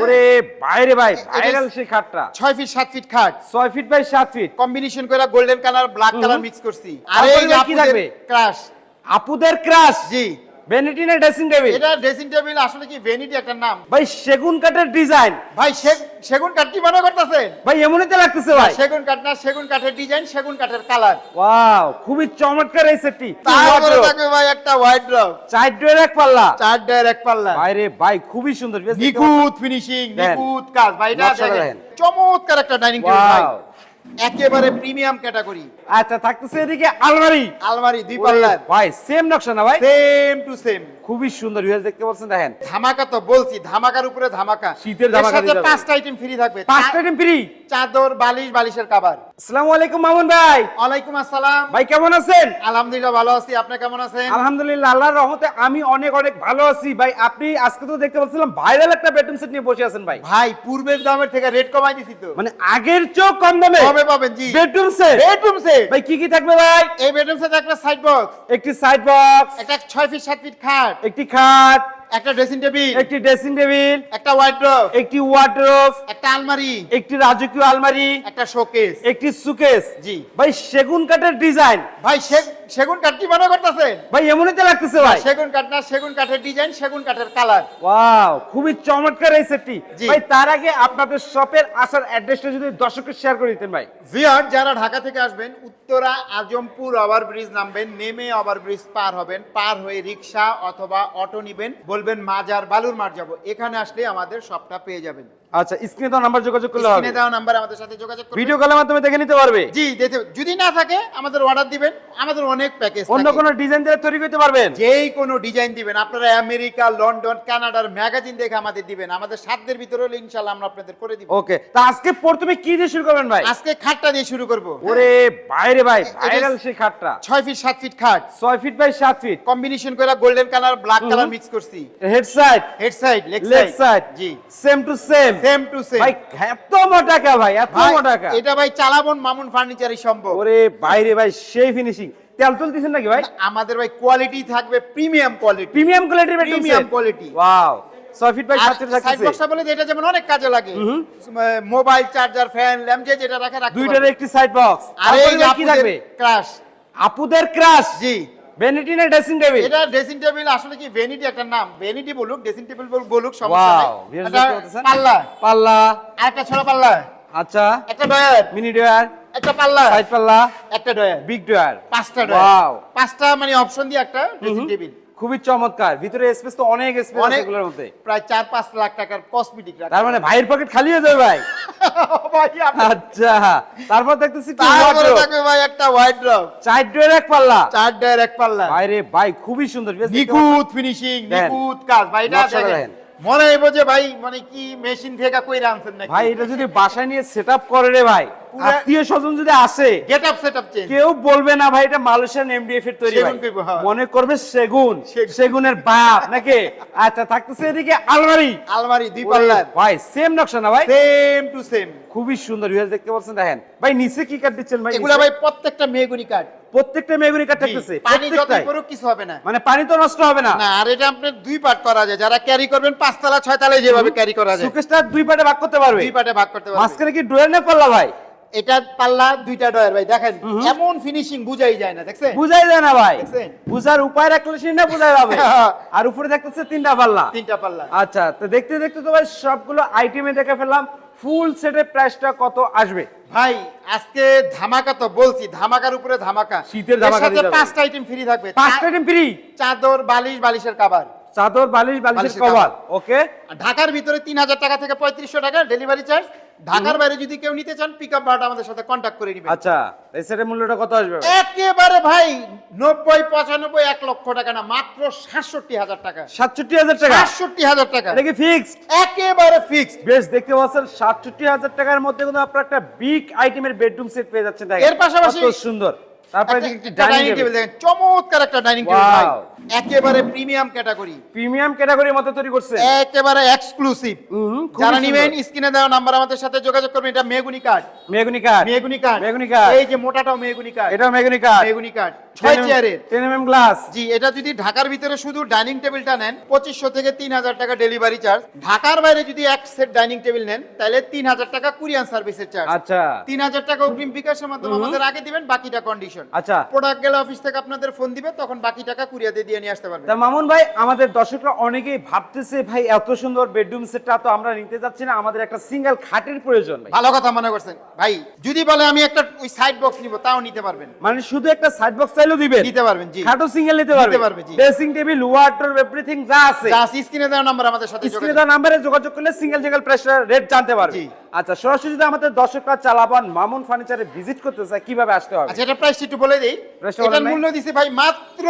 ওরে বাইরে ভাই ভাইরাল সেই খাটটা। ছয় ফিট সাত ফিট খাট। ছয় ফিট বাই সাত ফিট কম্বিনেশন করে golden colour black colour mix করছি। আর কি থাকবে? ক্রাশ আপুদের ক্রাশ জি। ভ্যানিটি না ড্রেসিং টেবিল এটা ড্রেসিং টেবিল আসলে কি ভেনিটি একটা নাম? ভাই সেগুন কাঠের ডিজাইন ভাই সেগুন কাঠ কি মনে করতেছেন? ভাই এমনই তো লাগতেছে ভাই। সেগুন কাঠ না সেগুন কাঠের ডিজাইন সেগুন কাঠের কালার ওয়াও খুবই চমৎকার এই সেটটি তারপরে থাকবে ভাই একটা হোয়াইট ড্রপ চার ডোয়ের এক পাল্লা। চার ডায়ের এক পাল্লা। বাইরে ভাই খুবই সুন্দর। নিখুঁত ফিনিশিং। নিখুঁত কাজ। ভাই এটা দেখেন। চমৎকার একটা ডাইনিং টেবিল ভাই. একেবারে প্রিমিয়াম ক্যাটাগরি। আচ্ছা থাকতেছে এদিকে আলমারি। আলমারি দুই পাল্লা পাল্লার। ভাই সেম নকশা না ভাই? সেম টু সেম খুবই সুন্দর ভিউয়ার্স দেখতে পাচ্ছেন দেখেন। ধামাকা তো বলছি ধামাকার উপরে ধামাকা। শীতের ধামাকা সাথে পাঁচটা আইটেম ফ্রি থাকবে। পাঁচটা আইটেম ফ্রি চাদর বালিশ বালিশের কাবার আসসালামু আলাইকুম মামুন ভাই। ওয়ালাইকুম আসসালাম। ভাই কেমন আছেন? আলহামদুলিল্লাহ ভালো আছি। আপনি কেমন আছেন? আলহামদুলিল্লাহ আল্লাহর রহমতে আমি অনেক অনেক ভালো আছি। ভাই আপনি আজকে তো দেখতে পাচ্ছিলাম ভাইরাল একটা বেডরুম সেট নিয়ে বসে আছেন ভাই। ভাই পূর্বের দামের থেকে রেট কমাই দিছি তো। মানে আগের চেয়েও কম দামে? কবে পাবেন জি। বেডরুম সেট বেডরুম সেট ভাই কি কি থাকবে ভাই? এই বেডরুম সেট একটা সাইড বক্স একটি সাইড বক্স একটা ছয় ফিট সাত ফিট খাট। একটি খাট। একটা ড্রেসিং টেবিল একটি ড্রেসিং টেবিল একটা ওয়ার্ড্রোব একটি ওয়ার্ড্রোব একটা আলমারি। একটি রাজকীয় আলমারি। একটা শোকেস একটি সুকেস জি। ভাই সেগুন কাঠের ডিজাইন ভাই সে- সেগুন কাঠ কি মনে করতেছেন? ভাই এমনই তো লাগতেছে ভাই। সেগুন কাঠ না সেগুন কাঠের ডিজাইন সেগুন কাঠের কালার ওয়াও খুবই চমৎকার এই সেটটি ভাই তার আগে আপনাদের শপের আসার অ্যাড্রেসটা যদি দর্শককে শেয়ার করে দিতেন ভাই। ভিয়ার যারা ঢাকা থেকে আসবেন উত্তরা আজমপুর ওভার ব্রিজ নামবেন নেমে ওভার ব্রিজ পার হবেন পার হয়ে রিক্সা অথবা অটো নিবেন বলবেন মাজার বালুর মাঠ যাব। এখানে আসলে আমাদের সবটা পেয়ে যাবেন। আচ্ছা স্ক্রিনে তো নাম্বার যোগাযোগ করলে হবে। স্ক্রিনে দেওয়া নাম্বার আমাদের সাথে যোগাযোগ করবেন। ভিডিও কলের মাধ্যমে দেখে নিতে পারবে। জি দেখতে যদি না থাকে আমাদের অর্ডার দিবেন। আমাদের অনেক প্যাকেজ অন্য কোনো ডিজাইন দিয়ে তৈরি করতে পারবেন? যেই কোনো ডিজাইন দিবেন। আপনারা আমেরিকা লন্ডন কানাডার ম্যাগাজিন দেখে আমাদের দিবেন। আমাদের সাধ্যের ভিতরে হলে ইনশাল্লাহ আমরা আপনাদের করে দিব। ওকে তা আজকে প্রথমে কি দিয়ে শুরু করবেন ভাই? আজকে খাটটা দিয়ে শুরু করব। ওরে বাইরে ভাই ভাইরাল সেই খাটটা। ছয় ফিট সাত ফিট খাট। ছয় ফিট বাই সাত ফিট কম্বিনেশন করে golden colour black colour mix করছি। Head side head side leg side G. Same to same same to same ভাই এত মোটা কা ভাই এত ভাই মোটা কা এটা ভাই চালাবন মামুন ফার্নিচারই সম্ভব। ওরে বাইরে ভাই সেই ফিনিশিং তেল তুলতেছেন নাকি ভাই? আমাদের ভাই কোয়ালিটি থাকবে প্রিমিয়াম কোয়ালিটি প্রিমিয়াম কোয়ালিটির Premium quality। Wow 6 feet by R 7 feet side বক্সটা বলে এটা যেমন অনেক কাজে লাগে। মোবাইল চার্জার ফ্যান ল্যাম্প যে যেটা রাখে রাখতে দুইটার একটি সাইড বক্স আর এই কি থাকবে? ক্রাশ আপুদের ক্রাশ জি। ভ্যানিটি না ড্রেসিং টেবিল এটা ড্রেসিং টেবিল আসলে কি? ভেনিটি একটা নাম। ভেনিটি বলুক ড্রেসিং টেবিল বলুক সমস্যা নাই। পাল্লা। পাল্লা। আরেকটা ছোট পাল্লা। আচ্ছা। একটা ডয়ার মিনি ডয়ার একটা পাল্লা। সাইড পাল্লা। একটা ডয়ার বিগ ডয়ার পাঁচটা. ডয়ার পাঁচটা মানে অপশন দিয়ে একটা ড্রেসিং টেবিল খুবই চমৎকার। ভিতরে স্পেস তো অনেক স্পেস আছে এগুলোর মধ্যে। প্রায় চার পাঁচ লাখ টাকার কসমেটিক রাখা। তার মানে ভাইয়ের পকেট খালি হয়ে যাবে ভাই? ভাই, আচ্ছা। তারপর দেখতেছি কি থাকবে ভাই একটা হোয়াইট ড্রপ চার ডয়ের এক পাল্লা। চার ডয়ের এক পাল্লা। বাইরে ভাই খুবই সুন্দর। নিখুঁত ফিনিশিং দেখেন। কাজ। ভাই এটা দেখেন। মনে হইব যে ভাই মানে কি মেশিন থেকে কইরা আনছেন নাকি? ভাই এটা যদি বাসায় নিয়ে সেটআপ করে রে ভাই আত্মীয় স্বজন যদি আসে গেটআপ সেটআপ চেঞ্জ কেউ বলবে না ভাই এটা মালয়েশিয়ান এমডিএফ এর তৈরি ভাই। হ্যাঁ। মনে করবে সেগুন সেগুন। সেগুনের বাপ নাকি? আচ্ছা থাকতেছে এদিকে আলমারি। আলমারি দুই পাল্লার। ভাই সেম নকশা না ভাই? সেম টু সেম খুবই সুন্দর ভিউয়ার্স দেখতে পাচ্ছেন দেখেন। ভাই নিচে কি কাট দিচ্ছেন ভাই এগুলা ভাই প্রত্যেকটা মেগুনি কাঠ প্রত্যেকটা মেগুনি কাট থাকতেছে। পানি যত পড়ুক কিছু হবে না। মানে পানি তো নষ্ট হবে না। না আর এটা আপনার দুই পার্ট করা যায়। যারা ক্যারি করবেন পাঁচতলা ছয়তলায় যেভাবে ক্যারি করা যায়। সুকেশটা দুই পাটে ভাগ করতে পারবে। দুই পার্টে ভাগ করতে পারবেন মাঝখানে কি ডোয়ার না পাল্লা ভাই? এটা পাল্লা দুইটা ডয়ার ভাই দেখেন। এমন ফিনিশিং বুঝাই যায় না দেখছেন? বুঝাই যায় না ভাই? বুঝার উপায় রাখলে সে না বুঝাই যাবে আর উপরে দেখতেছে তিনটা পাল্লা। তিনটা পাল্লা। আচ্ছা তো দেখতে দেখতে তো ভাই সবগুলো আইটেমে দেখে ফেললাম। ফুল সেটের প্রাইসটা কত আসবে? ভাই আজকে ধামাকা তো বলছি ধামাকার উপরে ধামাকা। শীতের ধামাকা পাঁচটা আইটেম ফ্রি থাকবে। পাঁচটা আইটেম ফ্রি চাদর বালিশ বালিশের কাবার চাদর বালিশ বালিশের কভার ওকে? ঢাকার ভিতরে তিন হাজার টাকা থেকে পঁয়ত্রিশশো টাকা ডেলিভারি চার্জ। ঢাকার বাইরে যদি কেউ নিতে চান পিক আপ ভাড়াটা আমাদের সাথে কন্ট্যাক্ট করে নিবেন। আচ্ছা এই সেটের মূল্যটা কত আসবে? একেবারে ভাই নব্বই পঁচানব্বই এক লক্ষ টাকা না মাত্র সাতষট্টি হাজার টাকা। সাতষট্টি হাজার টাকা? সাতষট্টি হাজার টাকা। এটা কি ফিক্সড একেবারে ফিক্সড বেশ দেখতে পাচ্ছেন সাতষট্টি হাজার টাকার মধ্যে কিন্তু আপনার একটা বিগ আইটেমের বেডরুম সেট পেয়ে যাচ্ছেন এর পাশাপাশি- সুন্দর। তারপরে একটি ডাইনিং টেবিল দেখেন চমৎকার একটা ডাইনিং টেবিল ভাই। একেবারে প্রিমিয়াম ক্যাটাগরি প্রিমিয়াম ক্যাটাগরির মধ্যে তৈরি করছে। একেবারে এক্সক্লুসিভ যারা। নিবেন স্ক্রিনে দেওয়া নাম্বার আমাদের সাথে যোগাযোগ করবেন এটা মেগুনি কার্ড মেগুনি কাঠ মেগুনি কার্ড মেহগনি কাঠ। এই যে মোটাটাও মেগুনি কার্ড এটাও মেগুনি কাঠ মেগুনি কার্ড ছয় চেয়ারের 10 mm গ্লাস জি এটা যদি ঢাকার ভিতরে শুধু ডাইনিং টেবিলটা নেন পঁচিশশো থেকে তিন হাজার টাকা ডেলিভারি চার্জ ঢাকার বাইরে যদি এক সেট ডাইনিং টেবিল নেন তাহলে তিন হাজার টাকা কুরিয়ান সার্ভিসের চার্জ আচ্ছা। তিন হাজার টাকা অগ্রিম বিকাশের মাধ্যমে আমাদের আগে দিবেন বাকিটা কন্ডিশন আচ্ছা। প্রোডাক্ট গেলে অফিস থেকে আপনাদের ফোন দিবে তখন বাকি টাকা কুরিয়াতে দিয়ে নিয়ে আসতে পারবেন তা মামুন ভাই আমাদের দর্শকরা অনেকেই ভাবতেছে ভাই এত সুন্দর বেডরুম সেটটা তো আমরা নিতে যাচ্ছি না আমাদের একটা সিঙ্গেল খাটের প্রয়োজন ভাই। ভালো কথা মনে করছেন। ভাই যদি বলে আমি একটা ওই সাইড বক্স নিব তাও নিতে পারবেন। মানে শুধু একটা সাইড বক্স চাইলেও দিবেন? নিতে পারবেন জি। খাটো সিঙ্গেল নিতে পারবে পারবে, জি। ড্রেসিং টেবিল ওয়ার্ডরোব এভরিথিং যা আছে। যা স্ক্রিনে দেওয়া নাম্বার আমাদের সাথে স্ক্রিনে দেওয়া নাম্বারে যোগাযোগ করলে সিঙ্গেল সিঙ্গেল প্রেসার রেট জানতে পারবে। আচ্ছা সরাসরি যদি আমাদের দর্শকরা চালাবান মামুন ফার্নিচারে ভিজিট করতে চায় কীভাবে আসতে হবে? আচ্ছা এটা প্রাইস একটু বলে দিই। এটার মূল্য দিছে ভাই মাত্র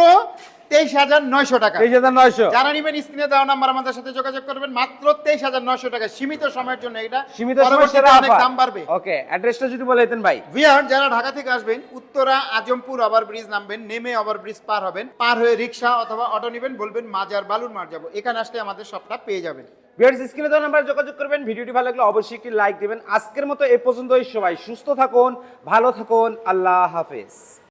তেইশ হাজার নয়শো টাকা। তেইশ হাজার নয়শো। যারা নিবেন স্ক্রিনে দেওয়া নাম্বার আমাদের সাথে যোগাযোগ করবেন মাত্র তেইশ হাজার নয়শো টাকা। সীমিত সময়ের জন্য এটা সীমিত সময় অনেক দাম বাড়বে। ওকে অ্যাড্রেসটা যদি বলে দিতেন ভাই। ভিয়ার যারা ঢাকা থেকে আসবেন উত্তরা আজমপুর ওভার ব্রিজ নামবেন নেমে ওভার ব্রিজ পার হবেন। পার হয়ে রিক্সা অথবা অটো নেবেন বলবেন মাজার বালুর মার যাব। এখানে আসলে আমাদের সবটা পেয়ে যাবেন। ভিউয়ার্স স্ক্রিনে দেওয়া নাম্বারে যোগাযোগ করবেন। ভিডিওটি ভালো লাগলে অবশ্যই একটি লাইক দিবেন। আজকের মতো এ পর্যন্তই সবাই সুস্থ থাকুন ভালো থাকুন। আল্লাহ হাফেজ।